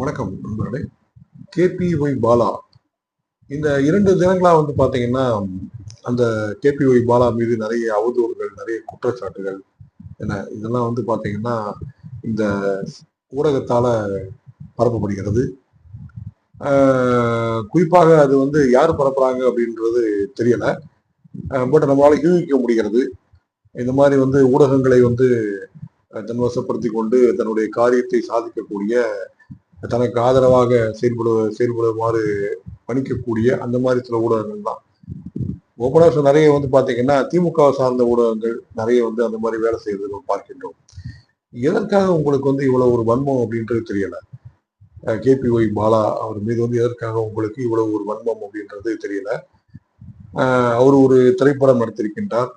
வணக்கம் நண்பர்களே. கேபிஒய் பாலா. இந்த இரண்டு தினங்களா வந்து பாத்தீங்கன்னா அந்த கேபிஒய் பாலா மீது நிறைய அவதூறுகள் நிறைய குற்றச்சாட்டுகள் என்ன இதெல்லாம் வந்து பாத்தீங்கன்னா இந்த ஊடகத்தால பரப்பப்படுகிறது. குறிப்பாக அது வந்து யார் பரப்புறாங்க அப்படின்றது தெரியல. பட் நம்மளால யூகிக்க முடிகிறது. இந்த மாதிரி வந்து ஊடகங்களை வந்து தன்வசப்படுத்தி கொண்டு தன்னுடைய காரியத்தை சாதிக்கக்கூடிய தனக்கு ஆதரவாக செயல்படு செயல்படுமாறு பணிக்கக்கூடிய அந்த மாதிரி சில ஊடகங்கள் தான். ஓப்பனாக நிறைய வந்து பார்த்தீங்கன்னா திமுக சார்ந்த ஊடகங்கள் நிறைய வந்து அந்த மாதிரி வேலை செய்யறது நம்ம பார்க்கின்றோம். எதற்காக உங்களுக்கு வந்து இவ்வளவு ஒரு வன்மம் அப்படின்றது தெரியல? கேபிஒய் பாலா அவர் மீது வந்து எதற்காக உங்களுக்கு இவ்வளவு ஒரு வன்மம் அப்படின்றது தெரியல? அவர் ஒரு திரைப்படம் நடத்திருக்கின்றார்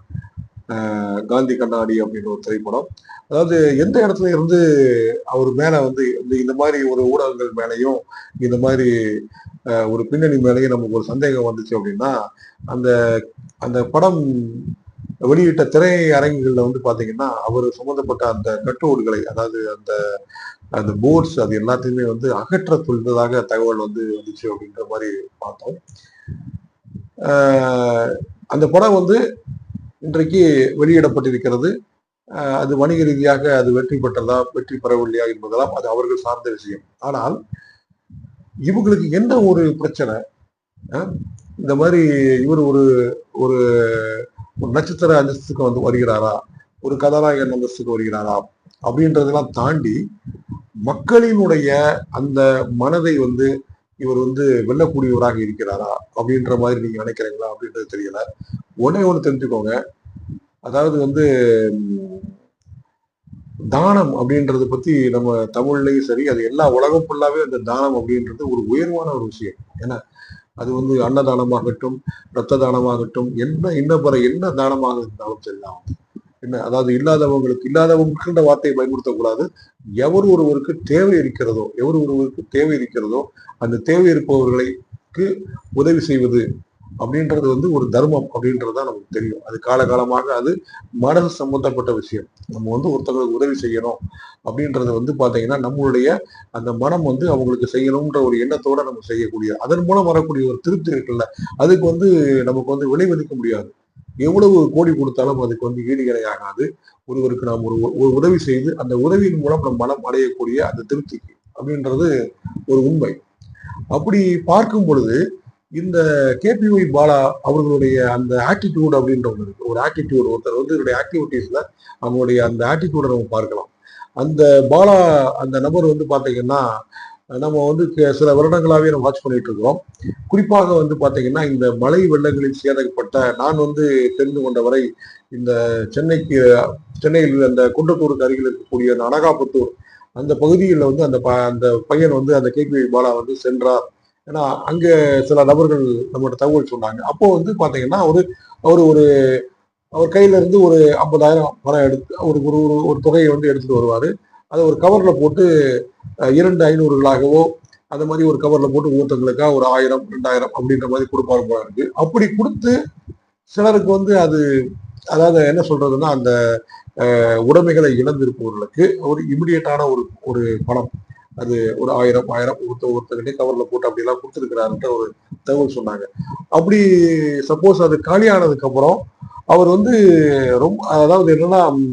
காந்தி கண்ணாடி அப்படின்ற ஒரு திரைப்படம். அதாவது எந்த இடத்துல இருந்து அவர் மேல வந்து இந்த- இந்த மாதிரி ஒரு ஊடகங்கள் மேலேயும் இந்த மாதிரி ஒரு பின்னணி மேலேயும் நமக்கு ஒரு சந்தேகம் வந்துச்சு அப்படின்னா அந்த அந்த படம் வெளியிட்ட திரையரங்குகள்ல வந்து பார்த்தீங்கன்னா அவர் சம்மந்தப்பட்ட அந்த கட்டோடுகளை அதாவது அந்த அந்த போர்ட்ஸ் அது எல்லாத்தையுமே வந்து அகற்ற சொல்வதாக தகவல் வந்து வந்துச்சு அப்படின்ற மாதிரி பார்த்தோம். அந்த படம் வந்து இன்றைக்கு வெளியிடப்பட்டிருக்கிறது. அது வணிக ரீதியாக அது வெற்றி பெற்றதா வெற்றி பெறவில்லையா என்பதெல்லாம் அது அவர்கள் சார்ந்த விஷயம். ஆனால் இவங்களுக்கு என்ன ஒரு பிரச்சனை? இந்த மாதிரி இவர் ஒரு ஒரு ஒரு நட்சத்திர அந்தஸ்துக்கு வந்து வருகிறாரா? ஒரு கதாநாயகன் அந்தஸ்துக்கு வருகிறாரா? அப்படின்றதெல்லாம் தாண்டி மக்களினுடைய அந்த மனதை வந்து இவர் வந்து வெல்லக்கூடியவராக இருக்கிறாரா அப்படின்ற மாதிரி நீங்க நினைக்கிறீங்களா அப்படின்றது தெரியல. ஒன்னே ஒண்ணு தெரிஞ்சுக்கோங்க. அதாவது வந்து தானம் அப்படின்றத பத்தி நம்ம தமிழ்லயும் சரி அது எல்லா உலகம் ஃபுல்லாவே அந்த தானம் அப்படின்றது ஒரு உயர்வான ஒரு விஷயம். ஏன்னா அது வந்து அன்னதானமாகட்டும் இரத்த தானமாகட்டும் என்ன இன்ன பிற என்ன தானமாக இருந்தாலும் சரிதான் என்ன? அதாவது இல்லாதவங்களுக்கு இல்லாதவங்களுக்குன்ற வார்த்தையை பயன்படுத்தக்கூடாது. எவர் ஒருவருக்கு தேவை இருக்கிறதோ எவர் ஒருவருக்கு தேவை இருக்கிறதோ அந்த தேவை இருப்பவர்களுக்கு உதவி செய்வது அப்படின்றது வந்து ஒரு தர்மம் அப்படின்றது தான் நமக்கு தெரியும். அது காலகாலமாக அது மனசு சம்பந்தப்பட்ட விஷயம். நம்ம வந்து ஒருத்தவங்களுக்கு உதவி செய்யணும் அப்படின்றது வந்து பாத்தீங்கன்னா நம்மளுடைய அந்த மனம் வந்து அவங்களுக்கு செய்யணும்ன்ற ஒரு எண்ணத்தோட நம்ம செய்யக்கூடிய அதன் மூலம் வரக்கூடிய ஒரு திருப்தி இருக்குல்ல. அதுக்கு வந்து நமக்கு வந்து விலை மதிக்க முடியாது. எவ்வளவு கோடி கொடுத்தாலும் அதுக்கு வந்து ஈடு ஆகாது ஒருவருக்கு நாம் ஒரு ஒரு உதவி செய்து அந்த உதவியின் மூலம் நம் மனம் அடையக்கூடிய அந்த திருப்திக்கு அப்படின்றது ஒரு உண்மை. அப்படி பார்க்கும் பொழுது இந்த கேபிஒய் பாலா அவர்களுடைய அந்த ஆட்டிடியூட் அப்படின்ற ஒன்று இருக்கு. ஒரு ஆட்டிடியூட் ஒருத்தர் வந்து இவருடைய ஆக்டிவிட்டீஸ்ல அவங்களுடைய அந்த ஆட்டிடியூடை நம்ம பார்க்கலாம். அந்த பாலா அந்த நபர் வந்து பாத்தீங்கன்னா நம்ம வந்து சில வருடங்களாகவே நம்ம வாட்ச் பண்ணிட்டு இருக்கிறோம். குறிப்பாக வந்து பார்த்தீங்கன்னா இந்த மழை வெள்ளங்களில் சேதப்பட்ட நான் வந்து தெரிந்து கொண்ட வரை இந்த சென்னைக்கு சென்னையில் அந்த குன்றத்தூருக்கு அருகில் இருக்கக்கூடிய அந்த அனகாபுத்தூர் அந்த பகுதியில் வந்து அந்த ப- அந்த பையன் வந்து அந்த கேபி பாலா வந்து சென்றார். ஏன்னா அங்கே சில நபர்கள் நம்மகிட்ட தகவல் சொன்னாங்க. அப்போ வந்து பார்த்தீங்கன்னா ஒரு அவர் ஒரு அவர் கையில இருந்து ஒரு ஐம்பதாயிரம் பணம் எடுத்து ஒரு ஒரு ஒரு ஒரு தொகையை வந்து எடுத்துட்டு வருவார். அதை ஒரு கவரில் போட்டு இரண்டு ஐநூறுகளாகவோ அந்த மாதிரி ஒரு கவரில் போட்டு ஒவ்வொருத்தங்களுக்கா ஒரு ஆயிரம் ரெண்டாயிரம் அப்படின்ற மாதிரி கொடுப்பாரு போல இருக்கு. அப்படி கொடுத்து சிலருக்கு வந்து அது அதாவது என்ன சொல்றதுன்னா அந்த உடைமைகளை இழந்திருப்பவர்களுக்கு ஒரு இமிடியேட்டான ஒரு ஒரு பணம். அது ஒரு ஆயிரம் ஆயிரம் ஒருத்த ஒருத்தர்கிட்டே கவரில் போட்டு அப்படிலாம் கொடுத்துருக்கிறாருன்ற ஒரு தகவல் சொன்னாங்க. அப்படி சப்போஸ் அது காலியானதுக்கு அப்புறம் அவர் வந்து ரொம்ப அதாவது என்னன்னா அப்படி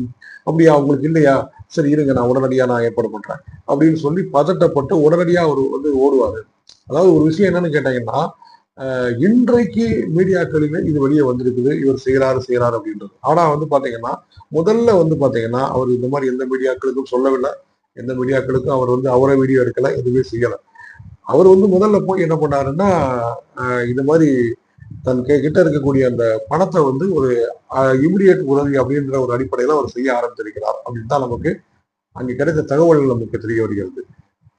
அப்படியா அவங்களுக்கு இல்லையா? சரி இருங்க நான் உடனடியா நான் ஏற்பாடு பண்றேன் அப்படின்னு சொல்லி பதட்டப்பட்டு உடனடியா அவர் வந்து ஓடுவாரு. அதாவது ஒரு விஷயம் என்னன்னு கேட்டீங்கன்னா அஹ், இன்றைக்கு மீடியாக்களுமே இது வெளியே வந்திருக்குது இவர் செய்யறாரு செய்யறாரு அப்படின்றது. ஆனா வந்து பாத்தீங்கன்னா முதல்ல வந்து பாத்தீங்கன்னா அவர் இந்த மாதிரி எந்த மீடியாக்களுக்கும் சொல்லவில்லை. எந்த மீடியாக்களுக்கும் அவர் வந்து அவரை வீடியோ எடுக்கலை எதுவுமே செய்யலை. அவர் வந்து முதல்ல போய் என்ன பண்ணாருன்னா இந்த மாதிரி தன் கி- கிட்ட இருக்கக்கூடிய அந்த பணத்தை வந்து ஒரு இமிடியேட் உதவி அப்படின்ற ஒரு அடிப்படையில அவர் செய்ய ஆரம்பித்திருக்கிறார். அப்படின்னு தான் நமக்கு அங்கே கிடைத்த தகவல்கள் நமக்கு தெரிய வருகிறது.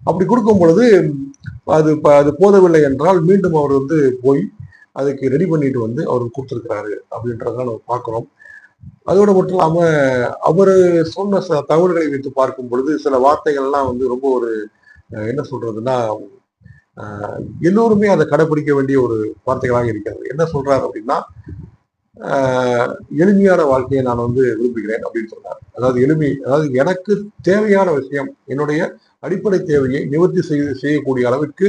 அப்படி கொடுக்கும் பொழுது அது அது போதவில்லை என்றால் மீண்டும் அவர் வந்து போய் அதுக்கு ரெடி பண்ணிட்டு வந்து அவர் கொடுத்துருக்கிறாரு அப்படின்றத நம்ம பார்க்குறோம். அதோடு மட்டும் இல்லாமல் அவர் சொன்ன சில தகவல்களை வைத்து பார்க்கும் பொழுது சில வார்த்தைகள்லாம் வந்து ரொம்ப ஒரு என்ன சொல்றதுன்னா எல்லோருமே அதை கடைபிடிக்க வேண்டிய ஒரு வார்த்தைகளாக இருக்கிறது. என்ன சொல்றாரு அப்படின்னா ஆஹ் எளிமையான வாழ்க்கையை நான் வந்து விரும்புகிறேன் அப்படின்னு சொன்னார் அதாவது எளிமை அதாவது எனக்கு தேவையான விஷயம் என்னுடைய அடிப்படை தேவையை நிவர்த்தி செய்ய செய்யக்கூடிய அளவிற்கு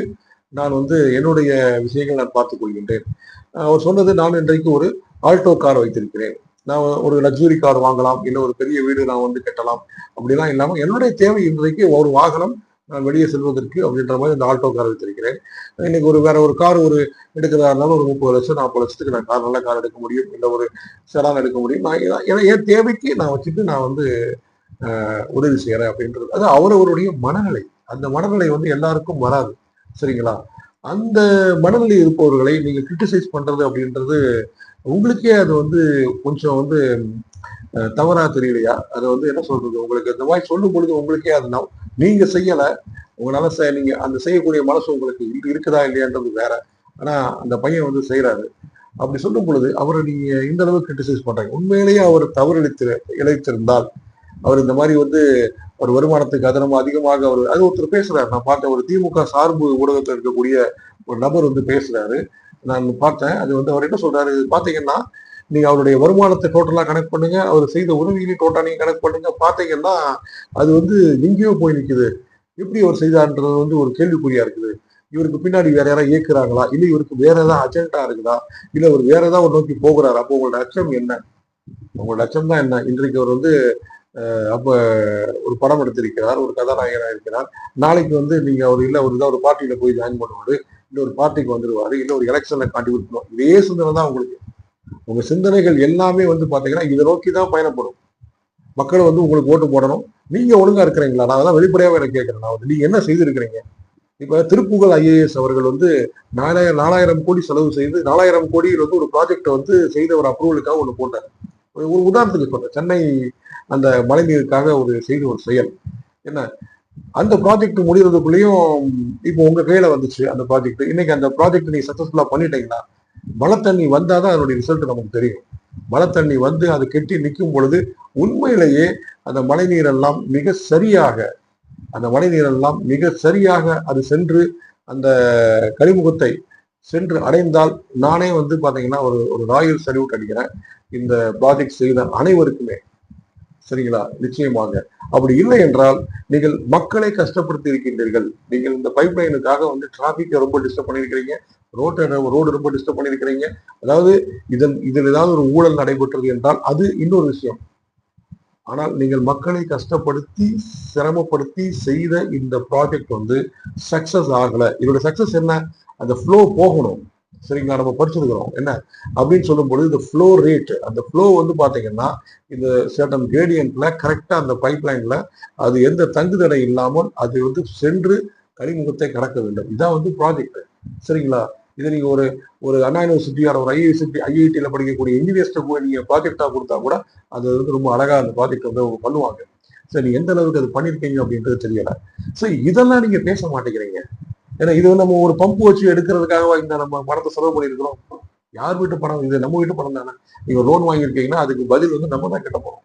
நான் வந்து என்னுடைய விஷயங்கள் நான் பார்த்துக் கொள்கின்றேன். அவர் சொன்னது நான் இன்றைக்கு ஒரு ஆல்டோ கார் வைத்திருக்கிறேன். நான் ஒரு லக்ஸுரி கார் வாங்கலாம் இல்லை ஒரு பெரிய வீடு நான் வந்து கட்டலாம் அப்படிலாம் இல்லாமல் என்னுடைய தேவை இன்றைக்கு ஒரு வாகனம் நான் வெளியே செல்வதற்கு அப்படின்ற மாதிரி இந்த ஆல்டோ கார் வைத்திருக்கிறேன். இன்னைக்கு ஒரு வேற ஒரு கார் ஒரு எடுக்கிறதா இருந்தாலும் ஒரு முப்பது லட்சம் நாற்பது லட்சத்துக்கு நான் கார் நல்ல கார் எடுக்க முடியும். இல்லை ஒரு செடான் எடுக்க முடியும். நான் இதான் ஏன்னா என் தேவைக்கு நான் வச்சுட்டு நான் வந்து உதவி செய்கிறேன் அப்படின்றது. அது அவரவருடைய மனநிலை. அந்த மனநிலை வந்து எல்லாருக்கும் வராது. சரிங்களா? அந்த மனநிலை இருப்பவர்களை நீங்கள் கிரிட்டிசைஸ் பண்ணுறது அப்படின்றது உங்களுக்கே அது வந்து கொஞ்சம் வந்து தவறாக தெரியலையா? அதை வந்து என்ன சொல்றது? உங்களுக்கு இந்த மாதிரி சொல்லும் பொழுது உங்களுக்கே அது நான் நீங்க செய்யல உங்களால செய்ய நீங்க அந்த செய்யக்கூடிய மனசு உங்களுக்கு இருக்குதா இல்லையான்றது வேற. ஆனா அந்த பையன் வந்து செய்யறாரு அப்படி சொல்லும் பொழுது அவரை நீங்க இந்த அளவுக்கு கிரிட்டிசைஸ் பண்றீங்க. உண்மையிலேயே அவர் தவறு இழைத்திருந்தால் அவர் இந்த மாதிரி வந்து ஒரு வருமானத்துக்கு அதனமா அதிகமாக அவர் அது ஒருத்தர் பேசுறாரு. நான் பார்த்தேன் ஒரு திமுக சார்பு ஊடகத்தில் இருக்கக்கூடிய ஒரு நபர் வந்து பேசுறாரு. நான் பார்த்தேன் அது வந்து அவர் என்ன சொல்றாரு பாத்தீங்கன்னா நீங்க அவருடைய வருமானத்தை டோட்டலா கணக்கு பண்ணுங்க. அவர் செய்த உதவிகளையும் டோட்டலா நீங்க கணக்கு பண்ணுங்க. பாத்தீங்கன்னா அது வந்து எங்கேயோ போய் நிக்குது. எப்படி அவர் செய்தார்ன்றது வந்து ஒரு கேள்விக்குறியா இருக்குது. இவருக்கு பின்னாடி வேற யாராவது இயக்குறாங்களா? இல்ல இவருக்கு வேற ஏதாவது அஜெண்டா இருக்குதா? இல்ல அவர் வேற ஏதாவது ஒரு நோக்கி போகிறாரா? அப்போ உங்களோட அச்சம் என்ன? உங்களோட அச்சம் தான் என்ன? இன்றைக்கு அவர் வந்து அப்ப ஒரு படம் எடுத்திருக்கிறார். ஒரு கதாநாயகனா இருக்கிறார். நாளைக்கு வந்து நீங்க அவர் இல்ல ஒரு ஏதாவது ஒரு பார்ட்டியில போய் ஜாயின் பண்ணுவாரு. இல்ல ஒரு பார்ட்டிக்கு வந்துருவாரு. இல்ல ஒரு எலெக்ஷன்ல கான்ட்ரிபியூட் பண்ணுவார் இதே சிந்தனை தான் உங்களுக்கு. உங்க சிந்தனைகள் எல்லாமே வந்து பாத்தீங்கன்னா இதை நோக்கி தான் பயணப்படும். மக்கள் வந்து உங்களுக்கு ஓட்டு போடணும். நீங்க ஒழுங்கா இருக்கிறீங்களா? நான் அதெல்லாம் வெளிப்படையாவே எனக்கு கேட்கிறேன். நான் வந்து நீங்க என்ன செய்திருக்கிறீங்க? இப்ப திருப்புகழ் ஐஏஎஸ் அவர்கள் வந்து நாலாயிரம் நாலாயிரம் கோடி செலவு செய்து நாலாயிரம் கோடியில் வந்து ஒரு ப்ராஜெக்ட் வந்து செய்த ஒரு அப்ரூவலுக்காக ஒன்று போட்டார். ஒரு ஒரு உதாரணத்துக்கு சொல்றேன். சென்னை அந்த மழைநீருக்காக ஒரு செய்த ஒரு செயல். என்ன? அந்த ப்ராஜெக்ட் முடிகிறதுக்குள்ளேயும் இப்போ உங்க கையில வந்துச்சு அந்த ப்ராஜெக்ட் இன்னைக்கு அந்த ப்ராஜெக்ட் நீங்க சக்சஸ்ஃபுல்லா பண்ணிட்டீங்கன்னா மழை தண்ணி வந்தாதான் அதனுடைய ரிசல்ட் நமக்கு தெரியும். மழை தண்ணி வந்து அது கெட்டி நிற்கும் பொழுது உண்மையிலேயே அந்த மழை நீரெல்லாம் மிக சரியாக அந்த மழை நீரெல்லாம் மிக சரியாக அது சென்று அந்த கழிமுகத்தை சென்று அடைந்தால் நானே வந்து பார்த்தீங்கன்னா ஒரு ஒரு ராயல் சல்யூட் அடிக்கிறேன். இந்த ப்ராஜெக்ட் செய்த அனைவருக்குமே. சரிங்களா? நிச்சயமாக. அப்படி இல்லை என்றால் நீங்கள் மக்களை கஷ்டப்படுத்தி இருக்கின்றீர்கள். நீங்கள் இந்த பைப் லைனுக்காக வந்து டிராபிக்கை ரொம்ப டிஸ்டர்ப் பண்ணியிருக்கிறீங்க. ரோட்டை ரோடு ரொம்ப டிஸ்டர்ப் பண்ணியிருக்கிறீங்க. அதாவது இதன் இதில் ஏதாவது ஒரு ஊழல் நடைபெற்றது என்றால் அது இன்னொரு விஷயம். ஆனால் நீங்கள் மக்களை கஷ்டப்படுத்தி சிரமப்படுத்தி செய்த இந்த ப்ராஜெக்ட் வந்து சக்சஸ் ஆகலை. இதோட சக்சஸ் என்ன? அந்த ஃப்ளோ போகணும். சரிங்களா? நம்ம படிச்சிருக்கிறோம். என்ன? அப்படின்னு சொல்லும்பொழுது இந்த ஃப்ளோ ரேட் அந்த ஃப்ளோ வந்து பார்த்தீங்கன்னா இந்த சேட்டம் கிரேடியன்ட்ல கரெக்டாக அந்த பைப் லைன்ல அது எந்த தங்குதடை இல்லாமல் அது வந்து சென்று கனிமுகத்தை கடக்க வேண்டும். இதான் வந்து ப்ராஜெக்ட் சரிங்களா? இதை நீங்கள் ஒரு ஒரு அண்ணா யூனிவர்சிட்டி ஒரு ஐஐசிடி ஐஐடியில் படிக்கக்கூடிய இன்ஜினியர்ஸ்ட்டை போய் நீங்கள் ப்ராஜெக்டாக கொடுத்தா கூட அது வந்து ரொம்ப அழகாக அந்த ப்ராஜெக்ட் வந்து அவங்க பண்ணுவாங்க. சரி எந்த அளவுக்கு அது பண்ணியிருக்கீங்க அப்படின்றது தெரியலை. சரி இதெல்லாம் நீங்கள் பேச மாட்டேங்கிறீங்க. ஏன்னா இது நம்ம ஒரு பம்பு வச்சு எடுக்கிறதுக்காக இந்த நம்ம பணத்தை செலவு பண்ணியிருக்கிறோம். யார் வீட்டு பணம்? இது நம்ம வீட்டு பணம் தானே. நீங்க லோன் வாங்கியிருக்கீங்கன்னா அதுக்கு பதில் வந்து நம்ம தான் கட்ட போறோம்.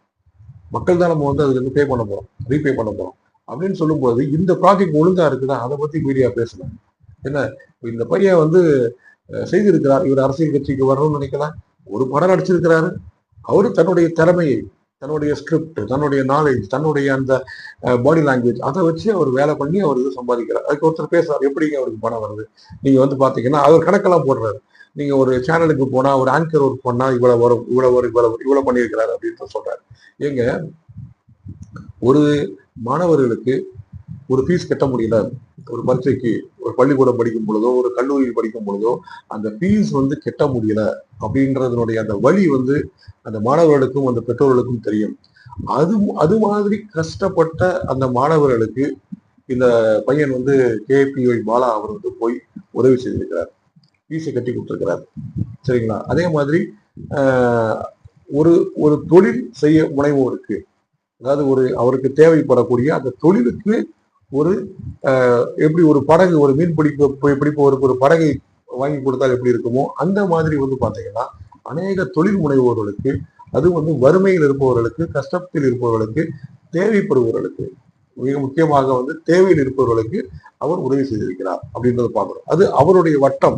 மக்கள் தான் நம்ம வந்து அதுக்கு வந்து பே பண்ண போறோம். ரீபே பண்ண போறோம். அப்படின்னு சொல்லும்போது இந்த ப்ராஜெக்ட் ஒழுங்கா இருக்குதா? அதை பத்தி மீடியா பேசலாம். என்ன? இந்த பையன் வந்து செய்திருக்கிறார். இவர் அரசியல் கட்சிக்கு வரணும்னு நினைக்கலாம் ஒரு படம் நடிச்சிருக்கிறாரு. அவரு தன்னுடைய திறமையை தன்னுடைய ஸ்கிரிப்ட் தன்னுடைய நாலேஜ் தன்னுடைய அந்த பாடி லாங்குவேஜ் அதை வச்சு அவர் வேலை பண்ணி அவர் இது சம்பாதிக்கிறார். அதுக்கு ஒருத்தர் பேசுறாரு எப்படிங்க அவருக்கு பணம் வருது? நீங்க வந்து பாத்தீங்கன்னா அவர் கணக்கெல்லாம் போடுறாரு. நீங்க ஒரு சேனலுக்கு போனா ஒரு ஆங்கர் ஒர்க் பண்ணா இவ்வளவு வரும் இவ்வளவு வரும் இவ்வளவு இவ்வளவு பண்ணியிருக்கிறாரு அப்படின்னு சொல்றாரு. ஏங்க ஒரு மாணவர்களுக்கு ஒரு ஃபீஸ் கட்ட முடியல ஒரு பரீட்சைக்கு ஒரு பள்ளிக்கூடம் படிக்கும் பொழுதோ ஒரு கல்லூரியில் படிக்கும் பொழுதோ அந்த ஃபீஸ் வந்து கட்ட முடியல அப்படின்றதுனுடைய அந்த வழி வந்து அந்த மாணவர்களுக்கும் அந்த பெற்றோர்களுக்கும் தெரியும். அது அது மாதிரி கஷ்டப்பட்ட அந்த மாணவர்களுக்கு இந்த பையன் வந்து கேபிஒய் பாலா அவர் வந்து போய் உதவி செய்திருக்கிறார். ஃபீஸை கட்டி கொடுத்துருக்கிறார். சரிங்களா? அதே மாதிரி ஒரு ஒரு தொழில் செய்ய முனைவோருக்கு அதாவது ஒரு அவருக்கு தேவைப்படக்கூடிய அந்த தொழிலுக்கு ஒரு ஆஹ், எப்படி ஒரு படகு ஒரு மீன் பிடிப்பு போய் பிடிப்பவருக்கு ஒரு படகை வாங்கி கொடுத்தால் எப்படி இருக்குமோ அந்த மாதிரி வந்து பார்த்தீங்கன்னா அநேக தொழில் முனைவோர்களுக்கு அது வந்து வறுமையில் இருப்பவர்களுக்கு கஷ்டத்தில் இருப்பவர்களுக்கு தேவைப்படுபவர்களுக்கு மிக முக்கியமாக வந்து தேவையில் இருப்பவர்களுக்கு அவர் உதவி செய்திருக்கிறார் அப்படின்றத பார்க்குறோம். அது அவருடைய வட்டம்.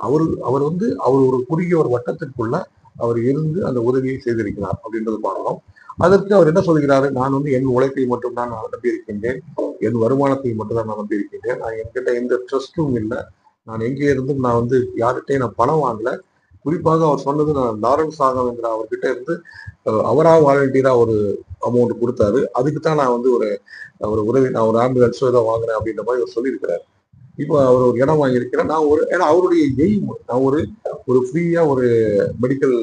அவர் அவர் வந்து அவர் ஒரு குறுகிய ஒரு வட்டத்திற்குள்ள அவர் இருந்து அந்த உதவியை செய்திருக்கிறார் அப்படின்றது பார்க்கிறோம். அதற்கு அவர் என்ன சொல்கிறாரு? நான் வந்து என் உழைப்பை மட்டும் நான் நம்பியிருக்கின்றேன். என் வருமானத்தை மட்டும் தான் நான் நம்பியிருக்கின்றேன் நான் என்கிட்ட எந்த ட்ரஸ்ட்டும் இல்லை. நான் எங்கே இருந்தும் நான் வந்து யார்கிட்டையும் நான் பணம் வாங்கல. குறிப்பாக அவர் சொன்னது நான் லாரன்ஸ் சாகவேந்திர அவர்கிட்ட இருந்து அவராக அவரா வாலண்டியரா ஒரு அமௌண்ட் கொடுத்தாரு. அதுக்கு தான் நான் வந்து ஒரு ஒரு உதவி நான் ஒரு ஆம்புலன்ஸோ ஏதோ வாங்குறேன் அப்படின்ற மாதிரி அவர் சொல்லியிருக்கிறார். இப்போ அவர் ஒரு இடம் வாங்கியிருக்கிறேன் நான் ஒரு ஏன்னா அவருடைய எய்ம் நான் ஒரு ஒரு ஃப்ரீயா ஒரு மெடிக்கல்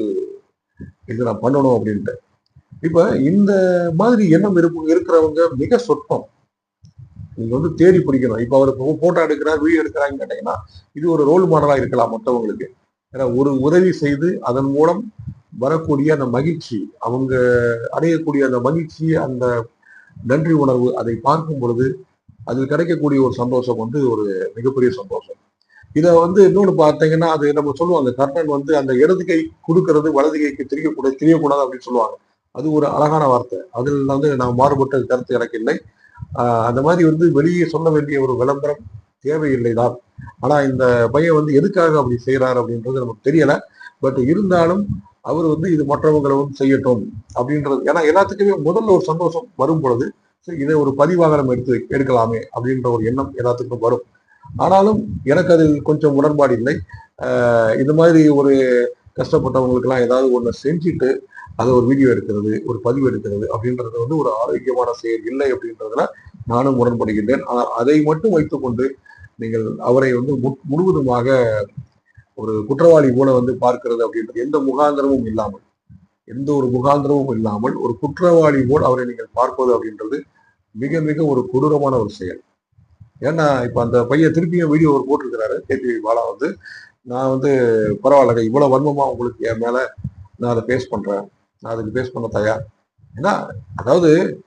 இது நான் பண்ணணும் அப்படின்ட்டு. இப்போ இந்த மாதிரி எண்ணம் இருப்பு இருக்கிறவங்க மிக சொற்பம். நீங்க வந்து தேடி பிடிக்கணும். இப்ப அவர் போட்டோ எடுக்கிறார் வீடியோ எடுக்கிறாங்கன்னு கேட்டீங்கன்னா இது ஒரு ரோல் மாடலா இருக்கலாம் மற்றவங்களுக்கு ஏன்னா ஒரு உதவி செய்து அதன் மூலம் வரக்கூடிய அந்த மகிழ்ச்சி அவங்க அடையக்கூடிய அந்த மகிழ்ச்சி அந்த நன்றி உணர்வு அதை பார்க்கும் பொழுது அதில் கிடைக்கக்கூடிய ஒரு சந்தோஷம் வந்து ஒரு மிகப்பெரிய சந்தோஷம். இதை வந்து இன்னொன்று பார்த்தீங்கன்னா அது நம்ம சொல்லுவாங்க கர்ணன் வந்து அந்த இடது கை கொடுக்கறது வலது கைக்கு தெரியக்கூடாது தெரியக்கூடாது அப்படின்னு சொல்லுவாங்க. அது ஒரு அழகான வார்த்தை. அதில் வந்து நான் மாறுபட்ட கருத்து எனக்கு இல்லை. அந்த மாதிரி வந்து வெளியே சொல்ல வேண்டிய ஒரு விளம்பரம் தேவையில்லை தான் ஆனா இந்த பையன் வந்து எதுக்காக அப்படி செய்யறாரு அப்படின்றது நமக்கு தெரியல. பட் இருந்தாலும் அவர் வந்து இது மற்றவங்களை வந்து செய்யட்டும் அப்படின்றது. ஏன்னா எல்லாத்துக்குமே முதல்ல ஒரு சந்தோஷம் வரும் பொழுது சரி இதை ஒரு பதிவாக நம்ம எடுத்து எடுக்கலாமே அப்படின்ற ஒரு எண்ணம் எல்லாத்துக்கும் வரும். ஆனாலும் எனக்கு அதில் கொஞ்சம் உடன்பாடு இல்லை. ஆஹ் இந்த மாதிரி ஒரு கஷ்டப்பட்டவங்களுக்கெல்லாம் ஏதாவது ஒன்று செஞ்சுட்டு அதை ஒரு வீடியோ எடுக்கிறது ஒரு பதிவு எடுக்கிறது அப்படின்றது வந்து ஒரு ஆரோக்கியமான செயல் இல்லை அப்படின்றதுல நானும் உடன்படுகின்றேன். ஆனால் அதை மட்டும் வைத்துக்கொண்டு நீங்கள் அவரை வந்து மு- முழுவதுமாக ஒரு குற்றவாளி போல வந்து பார்க்கிறது அப்படின்றது எந்த முகாந்திரமும் இல்லாமல் எந்த ஒரு முகாந்திரமும் இல்லாமல் ஒரு குற்றவாளி போல் அவரை நீங்கள் பார்ப்பது அப்படின்றது மிக மிக ஒரு கொடூரமான ஒரு செயல். ஏன்னா இப்போ அந்த பையன் திருப்பியும் வீடியோ ஒரு போட்டிருக்கிறாரு கேபி பாலா வந்து நான் வந்து பரவாயில்ல இவ்வளோ வன்மமாக உங்களுக்கு என் மேலே நான் அதை ஃபேஸ் பண்ணுறேன் நான் அதுக்கு பேஸ் பண்ண தயார். ஏன்னா அதாவது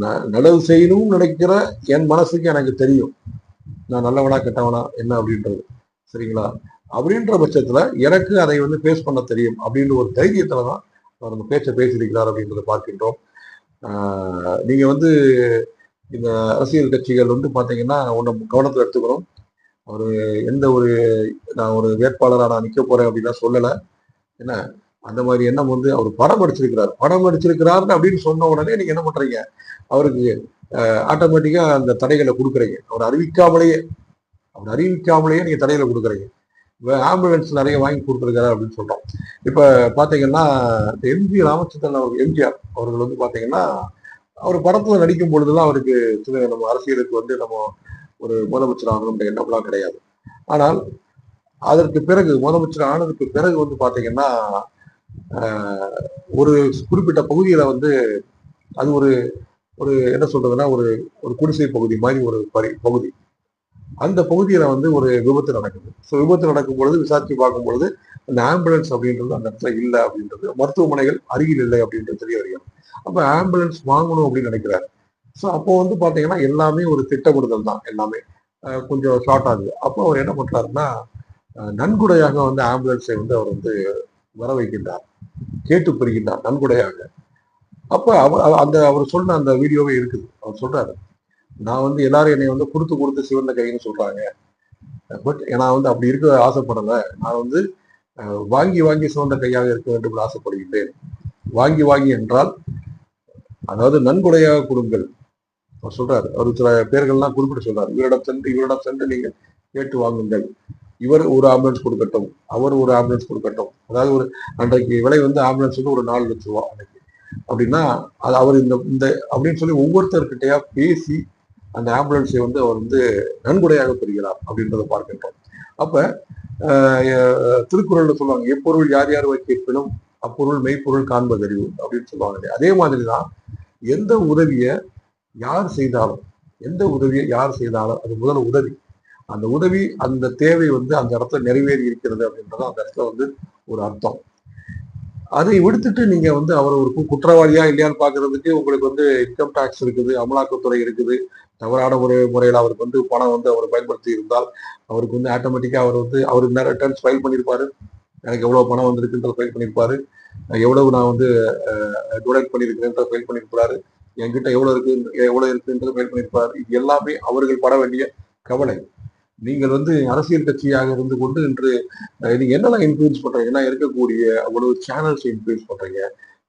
ந- நல்லது செய்யணும்னு நினைக்கிற என் மனசுக்கு எனக்கு தெரியும். நான் நல்லவனா கெட்டவனா என்ன அப்படின்றது. சரிங்களா? அப்படின்ற பட்சத்தில் எனக்கு அதை வந்து பேஸ் பண்ண தெரியும் அப்படின்ற ஒரு தைரியத்தில் தான் அவர் அந்த பேச்சை பேசியிருக்கிறார் அப்படின்றத பார்க்கின்றோம். நீங்கள் வந்து இந்த அரசியல் கட்சிகள் வந்து பார்த்தீங்கன்னா ஒன்று கவனத்தில் எடுத்துக்கணும். அவர் எந்த ஒரு நான் ஒரு வேட்பாளராக நான் நிற்க போகிறேன் அப்படின்லாம் சொல்லலை. என்ன? அந்த மாதிரி எண்ணம் வந்து அவர் படம் அடிச்சிருக்கிறார் படம் அடிச்சிருக்கிறாருன்னு அப்படின்னு சொன்ன உடனே நீங்க என்ன பண்றீங்க? அவருக்கு ஆட்டோமேட்டிக்கா அந்த தடைகளை கொடுக்குறீங்க. அவர் அறிவிக்காமலேயே அவர் அறிவிக்காமலேயே நீங்க தடைகளை கொடுக்குறீங்க. ஆம்புலன்ஸ் நிறைய வாங்கி கொடுத்துருக்காரு அப்படின்னு சொல்றோம். இப்ப பாத்தீங்கன்னா எம்ஜி ராமச்சந்திரன் அவர் எம்ஜிஆர் அவர்கள் வந்து பாத்தீங்கன்னா அவர் படத்துல நடிக்கும் பொழுதுலாம் அவருக்கு சில நம்ம அரசியலுக்கு வந்து நம்ம ஒரு முதலமைச்சர் ஆகணுன்ற எண்ணம்லாம் கிடையாது. ஆனால் அதற்கு பிறகு முதலமைச்சர் ஆனதுக்கு பிறகு வந்து பாத்தீங்கன்னா ஒரு குறிப்பிட்ட பகுதியில வந்து அது ஒரு ஒரு என்ன சொல்றதுன்னா ஒரு ஒரு குடிசை பகுதி மாதிரி ஒரு பரி- பகுதி. அந்த பகுதியில வந்து ஒரு விபத்து நடக்குது. ஸோ விபத்து நடக்கும் பொழுது விசாரித்து பார்க்கும் பொழுது அந்த ஆம்புலன்ஸ் அப்படின்றது அந்த இடத்துல இல்லை அப்படின்றது மருத்துவமனைகள் அருகில் இல்லை அப்படின்றது தெரிய வருகிறது. அப்ப ஆம்புலன்ஸ் வாங்கணும் அப்படின்னு நினைக்கிறாரு. ஸோ அப்போ வந்து பாத்தீங்கன்னா எல்லாமே ஒரு திட்டமிடுதல் தான் எல்லாமே. கொஞ்சம் ஷார்ட் ஆகுது. அப்போ அவர் என்ன பண்றாருன்னா நன்கொடையாக வந்து ஆம்புலன்ஸை வந்து அவர் வந்து வர வைக்கின்றார் கேட்டு பெறுகின்றார் நன்கொடையாக அப்ப அவர் அவ- அந்த அவர் சொன்ன அந்த வீடியோவே இருக்குது. அவர் சொல்றாரு நான் வந்து எல்லாரும் என்னை வந்து கொடுத்து கொடுத்து சிவந்த கைன்னு சொல்றாங்க. பட் நான் வந்து அப்படி இருக்க ஆசைப்படலை. நான் வந்து அஹ், வாங்கி வாங்கி சிவந்த கையாக இருக்க வேண்டும் என்று ஆசைப்படுகின்றேன். வாங்கி வாங்கி என்றால் அதாவது நன்கொடையாக கொடுங்கள். அவர் சொல்றாரு அவர் சில பேர்கள்லாம் குறிப்பிட்டு சொல்றாரு இவரிடம் சென்று இவரிடம் சென்று நீங்கள் கேட்டு வாங்குங்கள். இவர் ஒரு ஆம்புலன்ஸ் கொடுக்கட்டும் அவர் ஒரு ஆம்புலன்ஸ் கொடுக்கட்டும். அதாவது ஒரு அன்றைக்கு விலை வந்து ஆம்புலன்ஸ் வந்து ஒரு நாலு லட்சம் ரூபா அன்னைக்கு. அப்படின்னா அது அவர் இந்த இந்த அப்படின்னு சொல்லி ஒவ்வொருத்தர்கிட்டயா பேசி அந்த ஆம்புலன்ஸை வந்து அவர் வந்து நன்கொடையாக பெறுகிறார் அப்படின்றத பார்க்கின்றோம். அப்ப ஆஹ் திருக்குறள்ல சொல்லுவாங்க எப்பொருள் யார் யார் கேட்பினும் அப்பொருள் மெய்ப்பொருள் காண்பதறிவு அப்படின்னு சொல்லுவாங்க இல்லையா? அதே மாதிரிதான் எந்த உதவியை யார் செய்தாலும் எந்த உதவியை யார் செய்தாலும் அது முதல் உதவி. அந்த உதவி அந்த தேவை வந்து அந்த இடத்துல நிறைவேறி இருக்கிறது அப்படின்றது அந்த இடத்துல வந்து ஒரு அர்த்தம். அதை விடுத்துட்டு நீங்க வந்து அவர் ஒரு குற்றவாளியா இல்லையான்னு பாக்குறதுக்கு உங்களுக்கு வந்து இன்கம் டாக்ஸ் இருக்குது அமலாக்கத்துறை இருக்குது. தவறான ஒரு முறையில் அவருக்கு வந்து பணம் வந்து அவர் பயன்படுத்தி இருந்தால் அவருக்கு வந்து ஆட்டோமேட்டிக்காக அவர் வந்து அவர் என்ன ரிட்டர்ன்ஸ் ஃபைல் பண்ணியிருப்பாரு எனக்கு எவ்வளோ பணம் வந்திருக்குன்ற ஃபைல் பண்ணியிருப்பாரு எவ்வளவு நான் வந்து டொனேட் பண்ணியிருக்கிறேன்ற ஃபைல் பண்ணியிருப்பாரு என்கிட்ட எவ்வளோ இருக்கு எவ்வளோ இருக்குன்றது ஃபைல் பண்ணியிருப்பாரு இது எல்லாமே அவர்கள் பட வேண்டிய கவலை. நீங்கள் வந்து அரசியல் கட்சியாக இருந்து கொண்டு இன்று நீங்க என்னெல்லாம் இன்ஃபுளுன்ஸ் பண்றீங்கன்னா இருக்கக்கூடிய அவ்வளவு சேனல்ஸ் இன்ஃபுளுன்ஸ் பண்றீங்க?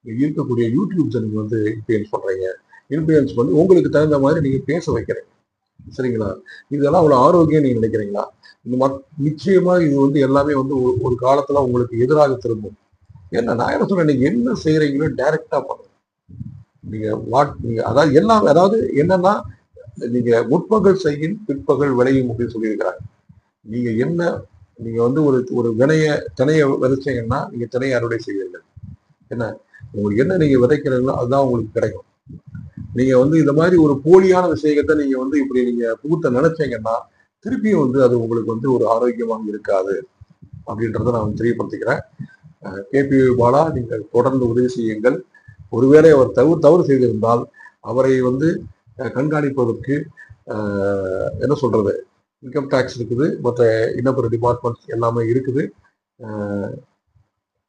இருக்கக்கூடிய யூடியூப் சேனல் வந்து இன்ஃபுளுயன்ஸ் பண்றீங்க. இன்ஃபுளுயன்ஸ் பண்ணி உங்களுக்கு தகுந்த மாதிரி நீங்க பேச வைக்கிறீங்க. சரிங்களா? இதெல்லாம் அவ்வளவு ஆரோக்கியம் நீங்க நினைக்கிறீங்களா? இந்த மத் நிச்சயமா இது வந்து எல்லாமே வந்து ஒரு ஒரு காலத்துல உங்களுக்கு எதிராக திரும்பும். ஏன்னா நான் என்ன சொல்றேன்? நீங்க என்ன செய்யறீங்களோ டைரக்டா பண்ணுங்க. நீங்க வாட் நீங்க அதாவது எல்லாம் அதாவது என்னன்னா நீங்க முற்பகல் செய்யும் பிற்பகல் விளையும் அப்படின்னு சொல்லியிருக்கிறாங்க நீங்க என்ன நீங்க வந்து ஒரு ஒரு வினைய திணைய விதைச்சீங்கன்னா நீங்க தினைய அறுவடை செய்வீர்கள். என்ன? உங்களுக்கு என்ன நீங்க விதைக்கிறீங்களோ அதுதான் உங்களுக்கு கிடைக்கும். நீங்க வந்து இந்த மாதிரி ஒரு போலியான விஷயத்தை நீங்க வந்து இப்படி நீங்க புகுத்த நினைச்சீங்கன்னா திருப்பியும் வந்து அது உங்களுக்கு வந்து ஒரு ஆரோக்கியமாக இருக்காது அப்படின்றத நான் தெரியப்படுத்திக்கிறேன். கேபி பாலா நீங்கள் தொடர்ந்து உதவி செய்யுங்கள். ஒருவேளை அவர் தவறு தவறு செய்திருந்தால் அவரை வந்து கண்காணிப்பதற்கு என்ன சொல்கிறது இன்கம் டேக்ஸ் இருக்குது மற்ற இன்னபிற டிபார்ட்மெண்ட்ஸ் எல்லாமே இருக்குது.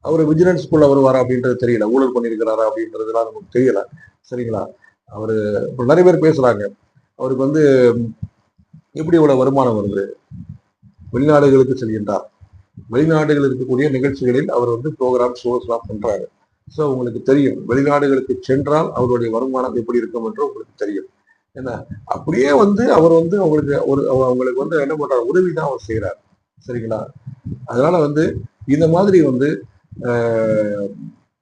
அவர் விஜிலன்ஸ்குள்ளே வருவாரா அப்படின்றது தெரியல. ஊழல் பண்ணியிருக்கிறாரா அப்படின்றதுலாம் நமக்கு தெரியல. சரிங்களா? அவர் இப்போ நிறைய பேர் பேசுகிறாங்க அவருக்கு வந்து எப்படி இவ்வளோ வருமானம் வருது? வெளிநாடுகளுக்கு செல்கின்றார். வெளிநாடுகளில் இருக்கக்கூடிய நிகழ்ச்சிகளில் அவர் வந்து ப்ரோக்ராம் ஷோஸ்லாம் பண்ணுறாரு ஸோ உங்களுக்கு தெரியும். வெளிநாடுகளுக்கு சென்றால் அவருடைய வருமானம் எப்படி இருக்கும் என்று உங்களுக்கு தெரியும். என்ன அப்படியே வந்து அவர் வந்து அவங்களுக்கு ஒரு அவங்களுக்கு வந்து என்ன பண்றாரு? உதவி தான் அவர் செய்கிறார் சரிங்களா? அதனால வந்து இந்த மாதிரி வந்து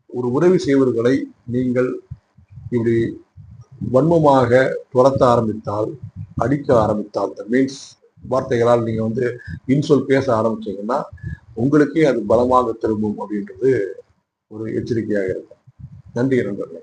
ஒரு உதவி செய்வர்களை நீங்கள் இப்படி வன்மமாக துரத்த ஆரம்பித்தால் அடிக்க ஆரம்பித்தால் மீன்ஸ் வார்த்தைகளால் நீங்கள் வந்து இன்சொல் பேச ஆரம்பிச்சீங்கன்னா உங்களுக்கே அது பலமாக திரும்பும் அப்படின்றது ஒரு எச்சரிக்கையாக இருக்கும் நன்றி நண்பர்களே.